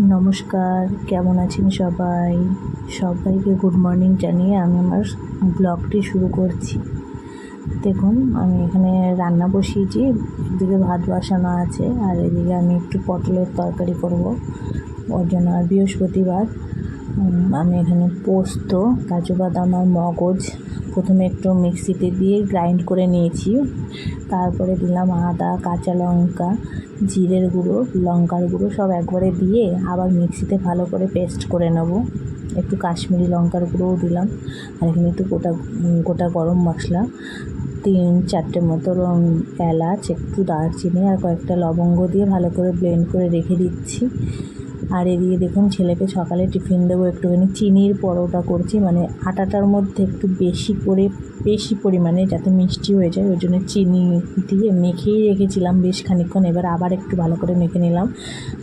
নমস্কার, কেমন আছেন সবাই? সবাইকে গুড মর্নিং জানিয়ে আমি আমার ব্লগটি শুরু করছি। দেখুন, আমি এখানে রান্না বসিয়েছি, এদিকে ভাত বসানো আছে, আর এদিকে আমি একটু পটলের তরকারি করব। ওর জন্য আর বৃহস্পতিবার। আমি এখানে পোস্ত, কাজু বাদাম আর মগজ প্রথমে একটু মিক্সিতে দিয়ে গ্রাইন্ড করে নিয়েছি। তারপরে দিলাম আদা, কাঁচা লঙ্কা, জিরের গুঁড়ো, লঙ্কার গুঁড়ো সব একবারে দিয়ে আবার মিক্সিতে ভালো করে পেস্ট করে নেব। একটু কাশ্মীরি লঙ্কার গুঁড়োও দিলাম। আর এখানে একটু গোটা গোটা গরম মশলা, তিন চারটে মতো এলাচ, একটু দারচিনি আর কয়েকটা লবঙ্গ দিয়ে ভালো করে ব্লেন্ড করে রেখে দিচ্ছি। আর এদিকে দেখুন ছেলেকে সকালে টিফিন দেবো, একটুখানি চিনির পরোটা করছি মানে আটাটার মধ্যে একটু বেশি করে, বেশি পরিমাণে যাতে মিষ্টি হয়ে যায়, ওই জন্য চিনি দিয়ে মেখেই রেখেছিলাম বেশ খানিকক্ষণ, এবার আবার একটু ভালো করে মেখে নিলাম।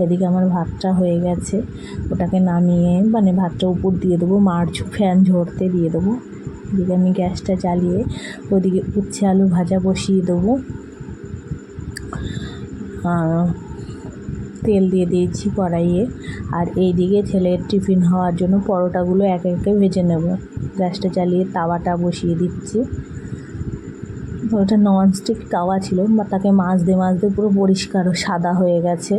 এদিকে আমার ভাতটা হয়ে গেছে, ওটাকে নামিয়ে মানে ভাতটা উপর দিয়ে দেবো, মার ফ্যান ঝরতে দিয়ে দেবো। এদিকে আমি গ্যাসটা জ্বালিয়ে ওদিকে উচ্ছে আলু ভাজা বসিয়ে দেবো। আর তেল দিয়ে দিয়েছি কড়াইয়ে। আর এইদিকে ছেলের টিফিন হওয়ার জন্য পরোটাগুলো এক একে ভেজে নেব। গ্যাসটা চালিয়ে তাওয়াটা বসিয়ে দিচ্ছি। ওটা ননস্টিক তাওয়া ছিল বা তাকে মাজতে মাজতে পুরো পরিষ্কার সাদা হয়ে গেছে।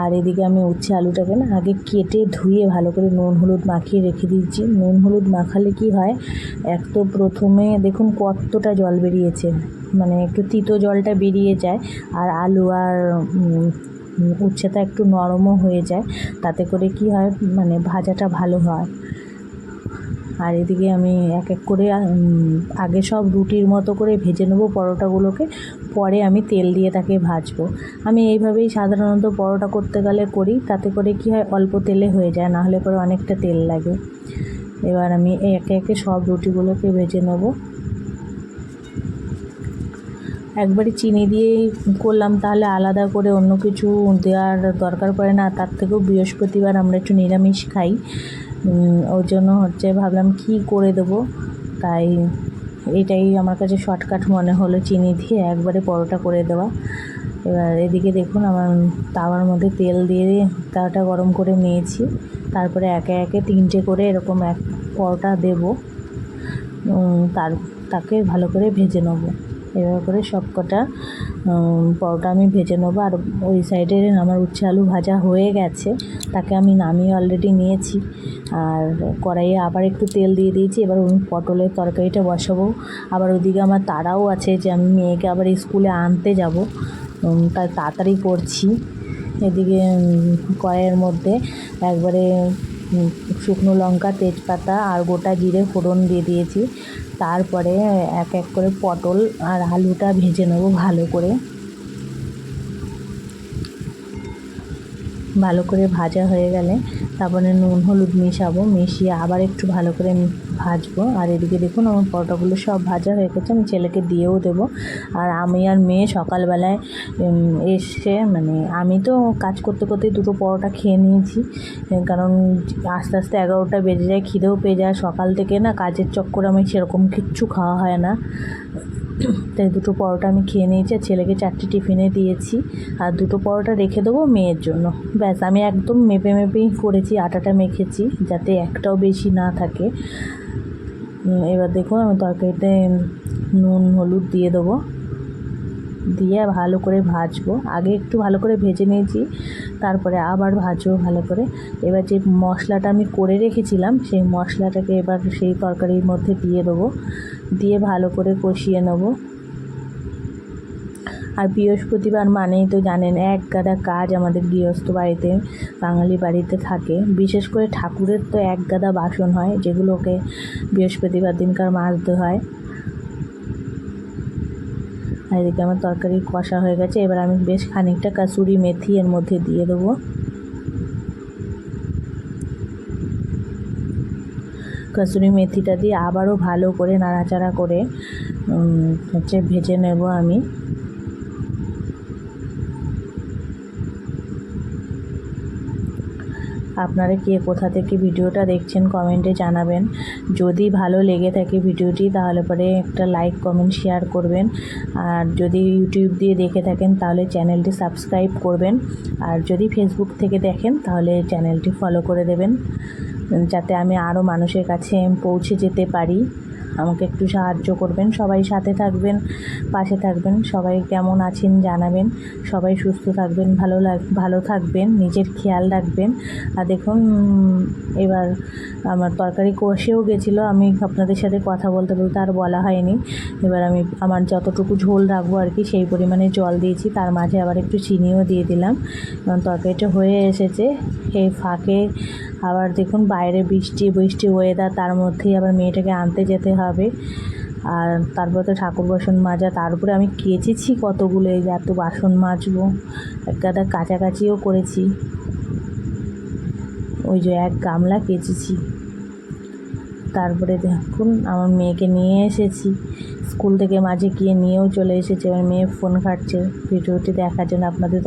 আর এদিকে আমি উচ্ছে আলুটাকে না আগে কেটে ধুয়ে ভালো করে নুন হলুদ মাখিয়ে রেখে দিয়েছি। নুন হলুদ মাখালে কি হয়, এক তো প্রথমে দেখুন কতটা জল বেরিয়েছে মানে একটু তিতো জলটা বেরিয়ে যায়। আর আলু আর উচ্ছেটা একটু নরমও হয়ে যায়, তাতে করে কি হয় মানে ভাজাটা ভালো হয়। আর এদিকে আমি এক এক করে আগে সব রুটির মতো করে ভেজে নেব পরোটাগুলোকে, পরে আমি তেল দিয়ে তাকে ভাজবো। আমি এইভাবেই সাধারণত পরোটা করতে গেলে করি, তাতে করে কি হয়, অল্প তেলে হয়ে যায় না হলে পরে অনেকটা তেল লাগে। এবার আমি একে একে সব রুটিগুলোকে ভেজে নেব। একবারই চিনি দিয়েই করলাম, তাহলে আলাদা করে অন্য কিছু দেওয়ার দরকার পড়ে না। তার থেকেও বৃহস্পতিবার আমরা একটু নিরামিষ খাই। ওর জন্য হচ্ছে ভাবলাম কি করে দেবো? তাই এটাই আমার কাছে শর্টকাট মনে হলো চিনি দিয়ে একবারে পরোটা করে দেওয়া। এবার এদিকে দেখুন আমার তাওয়ার মধ্যে তেল দিয়ে তাওয়াটা গরম করে নিয়েছি। তারপরে একে একে তিনটে করে এরকম এক পরোটা দেবো। তার, তাকে ভালো করে ভেজে নেব। এভাবে করে সব কটা পরোটা আমি ভেজে নেব। আর ওই সাইডে আমার উচ্ছে আলু ভাজা হয়ে গেছে, তাকে আমি নামিয়ে অলরেডি নিয়েছি। আর কড়াইয়ে আবার একটু তেল দিয়ে দিয়েছি, এবার আমি পটলের তরকারিটা বসাবো। আবার ওদিকে আমার তাড়াও আছে যে আমি মেয়েকে আবার স্কুলে আনতে যাব। তাই তাড়াতাড়ি করছি। এদিকে কড়াইয়ের মধ্যে একবারে শুকনো লঙ্কা, তেজপাতা আর গোটা জিরে ফোড়ন দিয়ে দিয়েছি। তারপরে এক এক করে পটল আর আলুটা ভেজে নেব ভালো করে। ভালো করে ভাজা হয়ে গেলে তারপরে নুন, হলুদ মিশাবো, মিশিয়ে আবার একটু ভালো করে ভাজবো। আর এদিকে দেখুন আমার পরোটাগুলো সব ভাজা হয়ে গেছে, আমি ছেলেকে দিয়েও দেবো। আর আমি আর মেয়ে সকালবেলায় এসে মানে আমি তো কাজ করতে করতে দুটো পরোটা খেয়ে নিয়েছি কারণ আস্তে আস্তে এগারোটা বেজে যায়, খিদেও পেয়ে যায়। সকাল থেকে না কাজের চক্করে আমি সেরকম কিচ্ছু খাওয়া হয় না। তাই দুটো পরোটা আমি খেয়ে নিয়েছি, আর ছেলেকে চারটে টিফিনে দিয়েছি। আর দুটো পরোটা রেখে দেবো মেয়ের জন্য। ব্যাস, আমি একদম মেপে মেপেই করেছি, আটাটা মেখেছি, যাতে একটাও বেশি না থাকে। এবার দেখুন, আমি তরকারিতে নুন, হলুদ দিয়ে দেবো। দিয়ে ভালো করে ভাজবো। আগে একটু ভালো করে ভেজে নিয়েছি, তারপরে আবার ভাজবো ভালো করে। এবার যে মশলাটা আমি করে রেখেছিলাম, সেই মশলাটাকে এবার সেই তরকারির মধ্যে দিয়ে দেবো। দিয়ে ভালো করে কষিয়ে নেব। আর বৃহস্পতিবার মানেই তো জানেন, এক গাদা কাজ আমাদের গৃহস্থ বাড়িতে, বাঙালি বাড়িতে থাকে। বিশেষ করে ঠাকুরের তো এক গাদা বাসন হয়, যেগুলোকে বৃহস্পতিবার দিনকার মাজতে হয়। আর এদিকে আমার তরকারি কষা হয়ে গেছে, এবার আমি বেশ খানিকটা কাসুরি মেথি এর মধ্যে দিয়ে দেবো। কাসুরি মেথিটা দিয়ে আবারও ভালো করে নাড়াচাড়া করে হচ্ছে ভেজে নেব আমি। আপনারা কে কোথা থেকে ভিডিওটা দেখছেন কমেন্টে জানাবেন। যদি ভালো লেগে থাকে ভিডিওটি, তাহলে পরে একটা লাইক, কমেন্ট, শেয়ার করবেন। আর যদি ইউটিউব দিয়ে দেখে থাকেন, তাহলে চ্যানেলটি সাবস্ক্রাইব করবেন। আর যদি ফেসবুক থেকে দেখেন, তাহলে চ্যানেলটি ফলো করে দেবেন। যাতে আমি আরও মানুষের কাছে পৌঁছে যেতে পারি। আমাকে একটু সাহায্য করবেন, সবাই সাথে থাকবেন, পাশে থাকবেন, সবাই কেমন আছেন জানাবেন, সবাই সুস্থ থাকবেন, ভালো লাগ, ভালো থাকবেন, নিজের খেয়াল রাখবেন। আর দেখুন এবার আমার তরকারি কষেও গেছিল, আমি আপনাদের সাথে কথা বলতে বলতে আর বলা হয়নি। এবার আমি আমার যতটুকু ঝোল রাখব আর কি, সেই পরিমাণে জল দিয়েছি, তার মাঝে আবার একটু চিনিও দিয়ে দিলাম। কারণ তরকারিটা হয়ে এসেছে এই ফাঁকে। আবার দেখুন, বাইরে বৃষ্টি বৃষ্টি ওয়েদার তার মধ্যেই আবার মেয়েটাকে আনতে যেতে হবে। আর তারপর তো ঠাকুর বাসন মাজা তারপরে আমি কেচেছি কতগুলো, এই যে এত বাসন মাজবো। এক গাদা কাছাকাছিও করেছি। ওই যে এক গামলা কেচেছি। তারপরে দেখুন, আমার মেয়েকে নিয়ে এসেছি। স্কুল থেকে মাঝে গিয়ে নিয়েও চলে এসেছে আমার মেয়ে ফোন ঘাটছে, ভিডিওটি দেখার জন্য আপনাদের